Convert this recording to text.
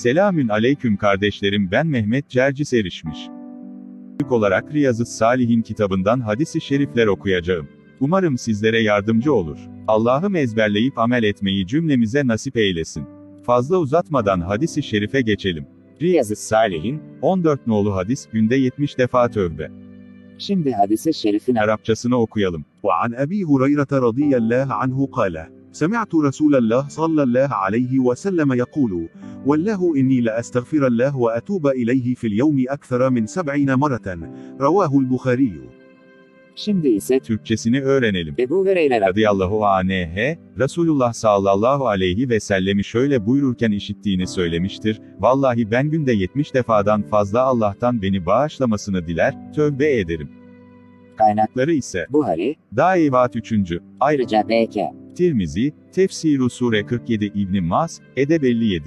Selamün aleyküm kardeşlerim ben Mehmet Cercis Erişmiş. İlk olarak Riyazu Salihin kitabından hadisi şerifler okuyacağım. Umarım sizlere yardımcı olur. Allah'ım ezberleyip amel etmeyi cümlemize nasip eylesin. Fazla uzatmadan hadisi şerife geçelim. Riyazu Salihin, 14 nolu hadis, günde 70 defa tövbe. Şimdi hadise şerifin Arapçasını okuyalım. وعن أبي هريرة رضي الله عنه قال: سمعت رسول الله صلى الله عليه وسلم يقول: والله إني لأستغفر الله وأتوب إليه في اليوم أكثر من سبعين مرة. رواه البخاري. Şimdi ise Türkçesini öğrenelim. Ebu Hureyre radıyallahu anh, Resulullah sallallahu aleyhi ve sellemi şöyle buyururken işittiğini söylemiştir, vallahi ben günde 70 defadan fazla Allah'tan beni bağışlamasını diler, tövbe ederim. kaynakları ise, Buhari, Daivat 3. Ayrıca, ayrıca BK. Tirmizi, Tefsiru Sure 47 İbn Mas, Edeb 57.